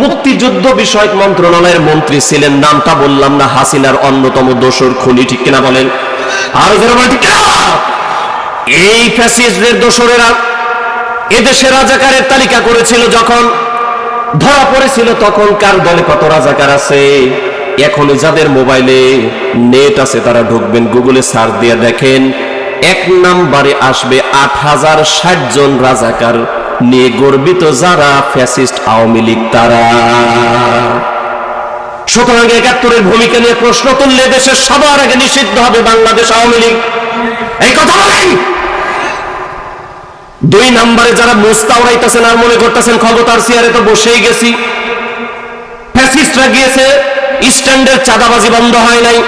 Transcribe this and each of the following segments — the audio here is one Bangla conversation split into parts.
মুক্তিযুদ্ধ বিষয়ক মন্ত্রণালয়ের মন্ত্রী ছিলেন, নামটা বললাম না, হাসিনার অন্যতম দোসর খুনি, ঠিক কিনা বলেন? আর এই ফ্যাসিস্টদের দোসরেরা এদেশে রাজাকারের তালিকা করেছিল যখন, ধরা পড়েছিল তখন, কার দলে কত রাজাকার আছে? এখন যাদের মোবাইলে নেট আছে তারা ঢুকবেন, গুগলে সার্চ দিয়ে দেখেন, এক নাম্বারে আসবে আট হাজার ষাট জন রাজাকার। নিয়ে গর্বিত যারা ফ্যাসিস্ট আওয়ামী লীগ তারা। সুতরাং একাত্তরের ভূমিকা নিয়ে প্রশ্ন তুললে দেশের সবার আগে নিষিদ্ধ হবে বাংলাদেশ আওয়ামী লীগ। এই কথা বলেন! দুই নম্বরে যারা মুস্তা উড়াইতেছেন আর মনে করতেছেন ক্ষমতার চেয়ারে তো বসেই গেছি। ফ্যাসিস্টরা গিয়েছে স্ট্যান্ডের চাঁদাবাজি বন্ধ হয় নাই,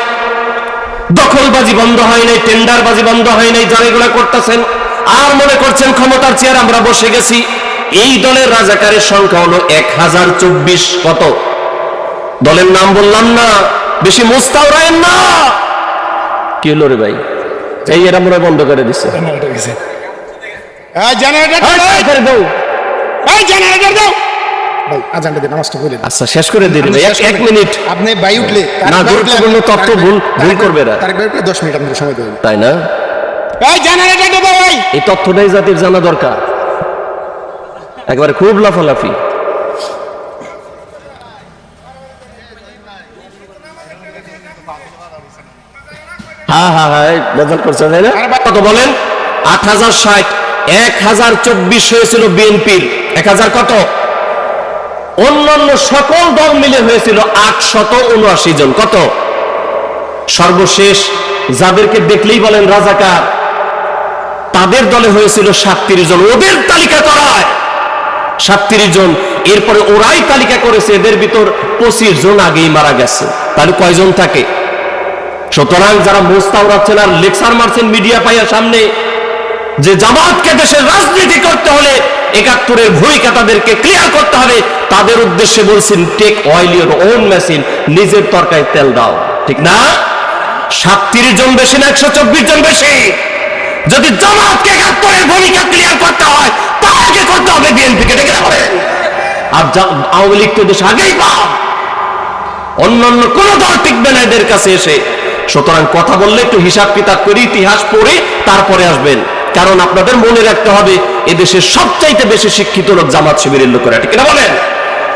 দখলবাজি বন্ধ হয় নাই, টেন্ডারবাজি বন্ধ হয় নাই, যারা এগুলা করতেছেন। আর মনে করছেন ক্ষমতার চেয়ার আমরা বসে গেছি। এই দলের রাজাকারের সংখ্যা হলো এক হাজার চব্বিশ কত? দলের নাম বললাম না বেশি মুস্তাও রায়েন না। কি হলো রে ভাই? এই এরা মনে বন্ধ করে দিচ্ছে আচ্ছা শেষ করে দিন। এক- মিনিট। আপনি বাই উঠলে না, গুরুত্বপূর্ণ তথ্য ভুল- ভুল করবে না। দশ মিনিট আপনাকে সময় দেবেন তাই না? এই জেনারেটর দাও ভাই। এই তথ্যটাই জাতির জানা দরকার। একবারে খুব লাফালাফি। হ্যাঁ হ্যাঁ হ্যাঁ বেজাল তাই না? কত বলেন? আট হাজার ষাট এক হাজার চব্বিশ হয়েছিল বিএনপির। এক হাজার কত? অন্যান্য সকল দল মিলে হয়েছিল আটশত উনআশি জন। কত? সর্বশেষ যাদেরকে দেখলেই বলেন রাজাকার তাদের দলে হয়েছিল সাতত্রিশ জন। ওদের তালিকা করায়। সাতত্রিশ জন। এরপরে ওরাই তালিকা করেছে, এদের ভিতর পঁচিশ জন আগেই মারা গেছে। তাহলে কয়জন থাকে? সুতরাং যারা মোস্তা উড়াচ্ছেন আর লেকচার মারছেন মিডিয়া পাইয়া সামনে, যে জামাতকে দেশের রাজনীতি করতে হলে একাত্তরের ভূমিকা তাদেরকে ক্লিয়ার করতে হবে, তাদের উদ্দেশ্যে বলছেন take oil your own machine নিজের তরকায় তেল দাও। ঠিক না? সাতত্রিশ জন বেশি না, একশো চব্বিশ জন বেশি। যদি জামাতকে একাত্তরের ভূমিকা ক্লিয়ার করতে হয় তাকে করতে হবে বিএনপিকে ডেকে রাখবেন। আর আওয়ামী লীগ তো দেশ আগেই পাও অন্যান্য কোন দল টিকবে না এদের কাছে এসে। সুতরাং কথা বললে একটু হিসাব কিতাব করে, ইতিহাস পড়ে, তারপরে আসবেন। কারণ আপনাদের মনে রাখতে হবে এদেশের সবচাইতে বেশি শিক্ষিত লোক জামাত শিবিরের লোকেরা, ঠিক না বলেন?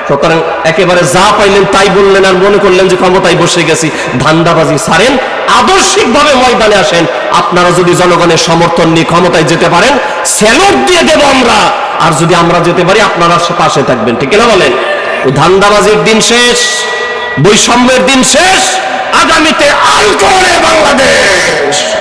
সুতরাং একেবারে যা পাইলেন তাই বললেন আর মনে করলেন যে ক্ষমতায় বসে গেছি। ধান্দাবাজি ছাড়েন আদর্শিকভাবে ময়দানে আসেন। আপনারা যদি জনগণের সমর্থন নিয়ে ক্ষমতায় যেতে পারেন, স্যালুট দিয়ে দেব আমরা। আর যদি আমরা যেতে পারি, আপনারা পাশে থাকবেন। ঠিক না বলেন? ধান্দাবাজির দিন শেষ, বৈষম্যের দিন শেষ। আগামীতে আল বাংলাদেশ।